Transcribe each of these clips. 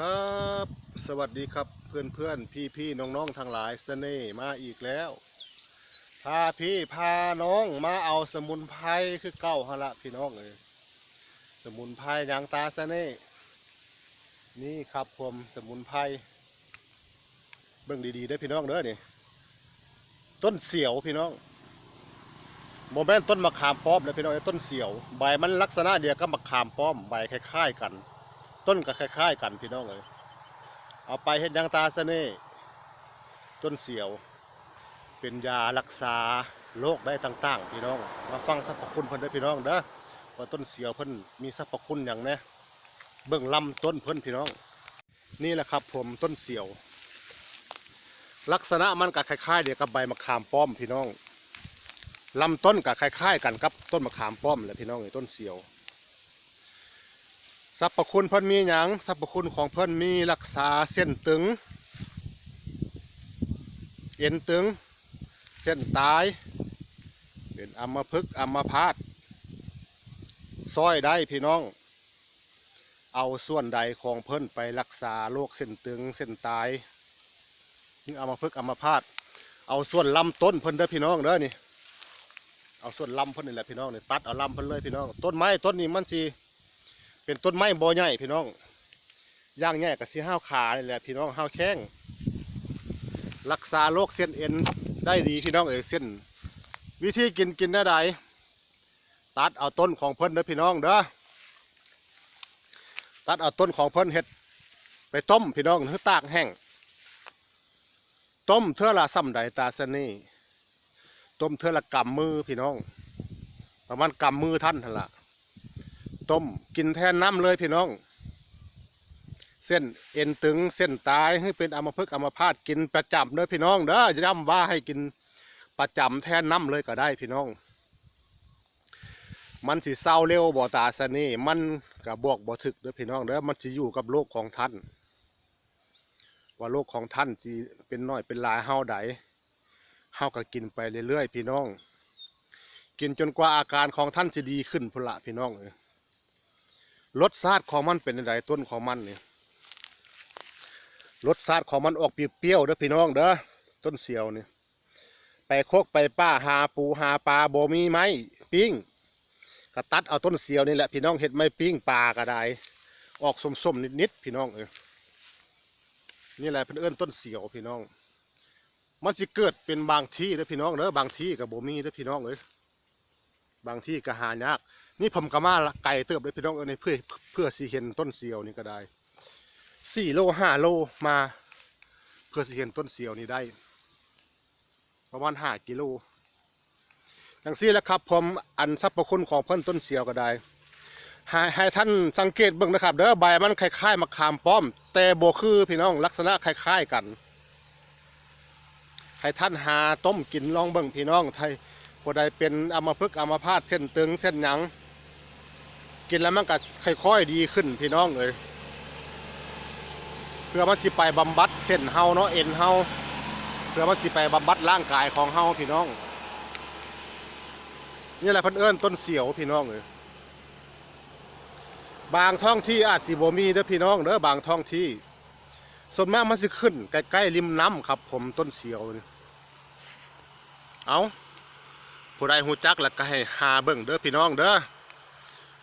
ครับสวัสดีครับเพื่อนเพื่อนพี่พี่ๆน้องๆทั้งหลายเสน่ห์มาอีกแล้ว พาพี่พาน้องมาเอาสมุนไพรคือเก้าหนละพี่น้องเลยสมุนไพรยางตาเสน่ห์นี่ครับผมสมุนไพรเบิ่งดีๆได้พี่น้องเด้อนี่ต้นเสียวพี่น้องโมแมนต้นมะขามป้อมนะพี่น้องเอ้ต้นเสียว ใบมันลักษณะเดียวกับมะขามป้อมใบคล้ายๆกัน ต้นก็คล้ายๆกันพี่น้องเลยเอาไปเฮ็ดยางตาเสน่ห์ต้นเสียว เป็นยารักษาโรคได้ต่างๆ พี่น้อง มาฟังสรรพคุณเพิ่นได้พี่น้องเด้อว่าต้นเสียวเพิ่นมีสรรพคุณอย่างแนะเบิ่งลำต้นเพิ่นพี่น้อง นี่แหละครับผมต้นเสียว ลักษณะมันก็คล้ายๆเดียวกับใบมะขามป้อมพี่น้องลำต้นก็คล้ายๆ กันกับต้นมะขามป้อมแหละพี่น้องไอ้ต้นเสียว รรพคุณเพิ่นมีหยังสรรพคุณของเพิ่นมีรักษาเส้นตึง เอ็นตึง เส้นตาย เป็นอัมพฤกษ์อัมพาตซอยได้พี่น้อง เอาส่วนใดของเพิ่นไปรักษาโรคเส้นตึง เส้นตายนี่อัมพฤกษ์อัมพาตเอาส่วนลำต้นเพิ่นเด้อพี่น้องเด้อนี่เอาส่วนลำเพิ่นนี่แหละพี่น้องนี่ตัดเอาลำเพิ่นเลยพี่น้อง ต้นไม้ต้นนี้มันสิ เป็นต้นไม้บ่ใหญ่พี่น้องย่างใหญ่กับสีห้าวขานี่แหละพี่น้องห้าวแข้งรักษาโรคเส้นเอ็นได้ดีพี่น้องเอ๋ยเส้น วิธีกินกินได้ใดตัดเอาต้นของเพิ่นเด้อพี่น้องเด้อตัดเอาต้นของเพิ่นเห็ดไปต้มพี่น้องหรือตากแห้งต้มเท่าละซ้ำใดตาสนี่ต้มเท่าละกำมือพี่น้องประมาณกำมือท่านนั่นละ ต้มกินแทนน้ำเลยพี่น้อง เส้นเอ็นตึงเส้นตายให้เป็นอัมพฤกษ์อัมพาตกินประจำเด้อพี่น้องเด้อย้ำว่าให้กินประจำแทนน้ำเลยก็ได้พี่น้อง มันสิเศร้าเร็วบ่ตาสนี่มันกับบวกบ่ถึกเด้อพี่น้องเด้อมันสิอยู่กับโลกของท่าน ว่าโลกของท่านสิเป็นน้อยเป็นลายเฮาใดเฮาก็กินไปเรื่อยๆพี่น้อง กินจนกว่าอาการของท่านจะดีขึ้นพุ่นละพี่น้องเอ้ รสชาติของมันเป็นไงต้นของมันนี่รสชาติของมันออกเปรี้ยวๆเด้อพี่น้องเด้อต้นเสียวนี่ไปโคกไปป้าหาปูหาปลาโบมีไหมปิ้งก็ตัดเอาต้นเสียวนี่แหละพี่น้องเห็ดไม่ปิ้งปลาก็ได้ออกส้มๆนิดๆพี่น้องเออนี่แหละเป็นเอื้นต้นเสียวพี่น้อง มันสิเกิดเป็นบางที่เด้อพี่น้องเด้อบางที่กับโบมีเด้อพี่น้องเอ้ยบางที่ก็หายาก นี่ผมก็มาไก่เติบเลยพี่น้องเออในเพื่อเพื่อสีเห็นต้นเสียวนี่ก็ได้สี่โลห้าโลมา เพื่อสีเห็นต้นเสียวนี่ได้ ประมาณห้ากิโลอย่างซี่แล้วครับผมอันสรรพคุณของเพิ่อนต้นเสียวก็ได้ให้ให้ท่านสังเกตเบิ่งนะครับเด้อใบมันคล้ายๆมะขามป้อม แต่โบคือพี่น้องลักษณะคล้ายๆกันให้ท่านหาต้มกินลองเบิ่งพี่น้องไทยผู้ใดเป็นอัมพฤกษ์อัมพาตเส้นตึงเส้นหยัง กินแล้วมันก็ค่อยๆดีขึ้นพี่น้องเลยเพื่อมันสิไปบำบัดเส้นเฮาเนาะเอ็นเฮาเพื่อมันสิไปบำบัดร่างกายของเฮาพี่น้องนี่แหละพิ่นเอิ้นต้นเสียวพี่น้องเลยบางท้องที่อาจสิบ่มีเด้อพี่น้องเด้อบางท้องที่ส่วนมากมันสิขึ้นใกล้ๆริมน้ำครับ ผมต้นเสียวนี่เอาผู้ใดหูจักแล้วก็ให้หาเบิ่งเด้อพี่น้องเด้อ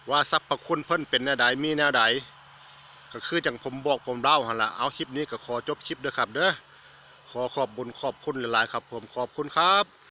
ว่าทรรพคุณเพิ่นเป็นแนวใดมีแนวใดก็คือจังผมบอกผมเล่าหั่นละเอาคลิปนี้ก็ขอจบคลิปเด้อครับเด้อขอขอบบุญขอบคุณหลายๆครับ ผมขอบคุณครับ